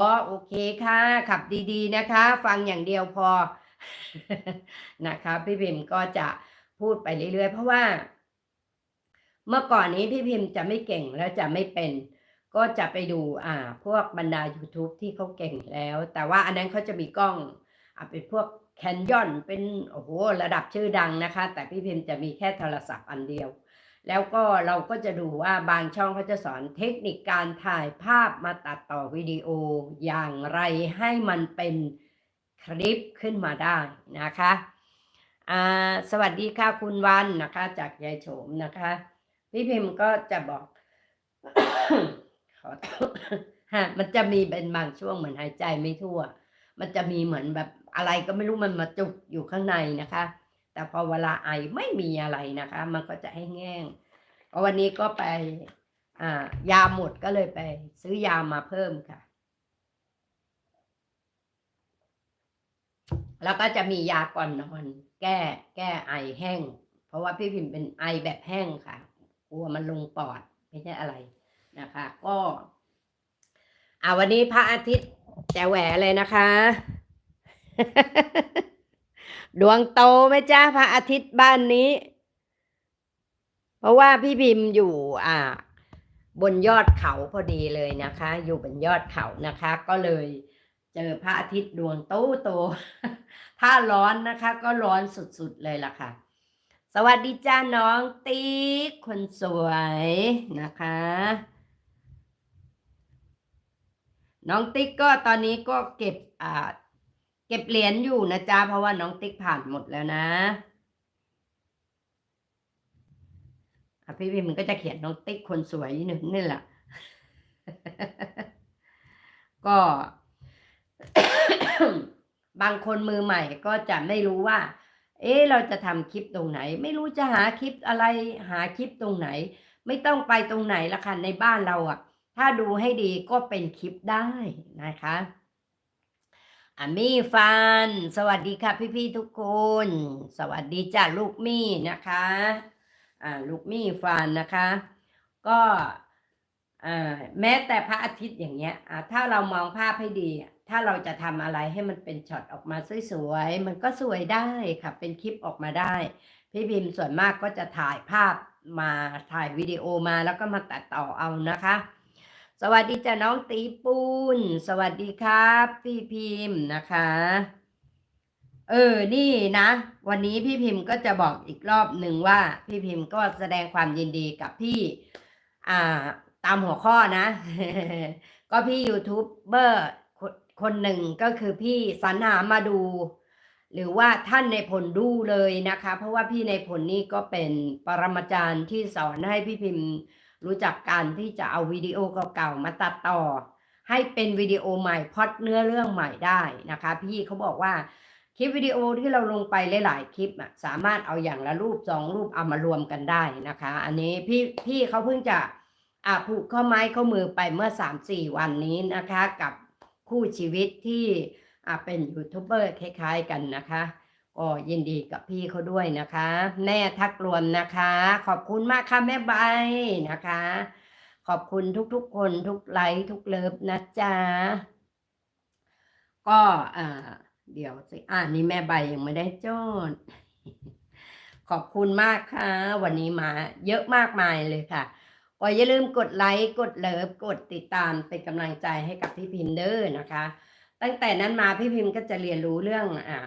อ๋อโอเคค่ะ ขับดีๆนะคะ ฟังอย่างเดียวพอนะคะพี่พิมพ์ก็จะพูดไปเรื่อยๆ เพราะว่า เมื่อก่อนนี้พี่พิมพ์จะไม่เก่งและจะไม่เป็น ก็จะไปดูอ่า พวกบรรดายูทูบที่เขาเก่งแล้ว แต่ว่าอันนั้นเขาจะมีกล้องอ่าเป็นพวก Canon เป็นโอ้โฮระดับชื่อดังนะคะ แต่พี่พิมพ์จะมีแค่โทรศัพท์อันเดียว แล้วก็เราก็จะดูว่าบางช่องเขาจะสอนเทคนิคการถ่ายภาพมาตัดต่อวิดีโออย่างไรให้มันเป็นคลิปขึ้นมาได้นะคะอ่าสวัสดีค่ะคุณวันนะคะจากยายโฉมนะคะ พี่พิมพ์ก็จะบอกขอโทษค่ะมันจะมีเป็นบางช่วงเหมือนหายใจไม่ทั่ว มันจะมีเหมือนแบบอะไรก็ไม่รู้มันมาจุกอยู่ข้างในนะคะ แต่พอเวลาไอไม่มีอะไรนะคะ มันก็จะแห้งๆก็วันนี้ก็ไปยาหมดก็เลยไป ซื้อยามาเพิ่มค่ะ แล้วก็จะมียาก่อนนอน แก้แก้ไอแห้ง เพราะว่าพี่พิมพ์เป็นไอแบบแห้งค่ะกลัวมันลงปอดไม่ใช่อะไรนะคะ ก็ อ่าวันนี้พระอาทิตย์แจ๋แหวเลยนะคะ ดวงโตไหมจ๊ะพระอาทิตย์บ้านนี้ เพราะว่าพี่พิมพ์อยู่อ่า บนยอดเขาพอดีเลยนะคะ อยู่บนยอดเขานะคะ ก็เลยเจอพระอาทิตย์ดวงโตโต ถ้าร้อนนะคะ ก็ร้อนสุดๆเลยล่ะค่ะ สวัสดีจ้าน้องติ๊กคนสวยนะคะ น้องติ๊กก็ตอนนี้ก็เก็บอ่า เก็บเหรียญอยู่นะจ๊ะเพราะว่าน้องติ๊กผ่านหมดแล้วนะอ่พี่พิมพ์ก็จะเขียนน้องติ๊กคนสวยหนึ่งนี่แหละ ก็ บางคนมือใหม่ก็จะไม่รู้ว่า เอ๊เราจะทำคลิปตรงไหน ไม่รู้จะหาคลิปอะไรหาคลิปตรงไหน ไม่ต้องไปตรงไหนละค่ะในบ้านเราอะถ้าดูให้ดีก็เป็นคลิปได้นะคะ อามี่ฟัน สวัสดีค่ะพี่ๆทุกคน สวัสดีจ้ะลูกมี่นะคะอ่าลูกมี่ฟันนะคะ ก็อ่าแม้แต่พระอาทิตย์อย่างเงี้ยอ่าถ้าเรามองภาพให้ดี ถ้าเราจะทำอะไรให้มันเป็นช็อตออกมาสวยๆมันก็สวยได้ค่ะเป็นคลิปออกมาได้ พี่พิมพ์ส่วนมากก็จะถ่ายภาพมาถ่ายวิดีโอมาแล้วก็มาตัดต่อเอานะคะ สวัสดีจ้ะน้องตีปูน สวัสดีครับ พี่พิมพ์นะคะ เออนี่นะ วันนี้พี่พิมพ์ก็จะบอกอีกรอบหนึ่งว่า พี่พิมพ์ก็แสดงความยินดีกับพี่ อ่า ตามหัวข้อนะ ก็พี่ยูทูบเบอร์คนคนหนึ่งก็คือพี่สรรหามาดู หรือว่าท่านในผลดูเลยนะคะ เพราะว่าพี่ในผลนี่ก็เป็นปรมาจารย์ที่สอนให้พี่พิมพ์ รู้จักการที่จะเอาวิดีโอเก่าๆมาตัดต่อ ให้เป็นวิดีโอใหม่พอดเนื้อเรื่องใหม่ได้นะคะ พี่เขาบอกว่าคลิปวิดีโอที่เราลงไปหลายๆคลิปอะสามารถเอาอย่างละรูปสองรูปเอามารวมกันได้นะคะ อันนี้พี่พี่เขาเพิ่งจะอ่าผูกข้อไม้ข้อมือไปเมื่อสามสี่วันนี้นะคะ กับคู่ชีวิตที่อ่าเป็นยูทูบเบอร์คล้ายๆกันนะคะ ก็ยินดีกับพี่เขาด้วยนะคะแม่ทักรวมนะคะ ขอบคุณมากค่ะแม่ใบนะคะ ขอบคุณทุกๆคนทุกไลค์ทุกเลิฟนะจ๊ะก็อ่าเดี๋ยวสิอ่านี่แม่ใบยังไม่ได้จดขอบคุณมากค่ะ วันนี้มาเยอะมากมายเลยค่ะก็อย่าลืมกดไลค์กดเลิฟกดติดตามเป็นกำลังใจให้กับพี่พิมพ์เด้อนะคะ ตั้งแต่นั้นมาพี่พิมพ์ก็จะเรียนรู้เรื่องอ่า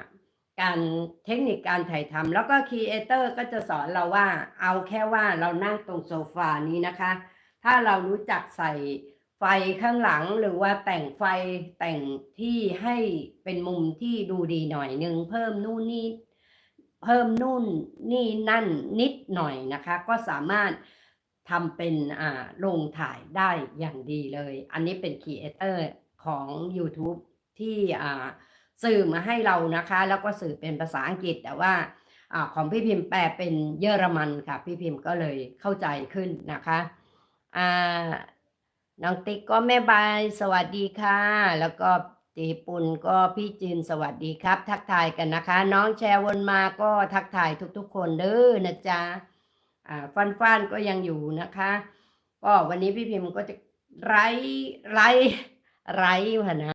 การเทคนิคการถ่ายทำแล้วก็ครีเอเตอร์ก็จะสอนเราว่า เอาแค่ว่าเรานั่งตรงโซฟานี้นะคะ ถ้าเรารู้จักใส่ไฟข้างหลังหรือว่าแต่งไฟแต่งที่ให้เป็นมุมที่ดูดีหน่อยนึงเพิ่มนู่นนี่เพิ่มนู่นนี่นั่นนิดหน่อยนะคะ ก็สามารถทำเป็นอ่าลงถ่ายได้อย่างดีเลย อันนี้เป็นครีเอเตอร์ของ YouTube ที่อ่า สื่อมาให้เรานะคะ แล้วก็สื่อเป็นภาษาอังกฤษ แต่ว่าอของพี่พิมพ์แปลเป็นเยอรมันค่ะ พี่พิมพ์ก็เลยเข้าใจขึ้นนะคะอ่าน้องติ๊กก็แม่บายสวัสดีค่ะ แล้วก็ตีปุนก็พี่จินสวัสดีครับ ทักทายกันนะคะ น้องแชร์วนมาก็ทักทายทุกๆ คนเด้อนะจ๊ะอ่าฟันฟันก็ยังอยู่นะคะก็วันนี้พี่พิมพ์ก็จะไลฟ์ไลฟ์ไร้พะนะ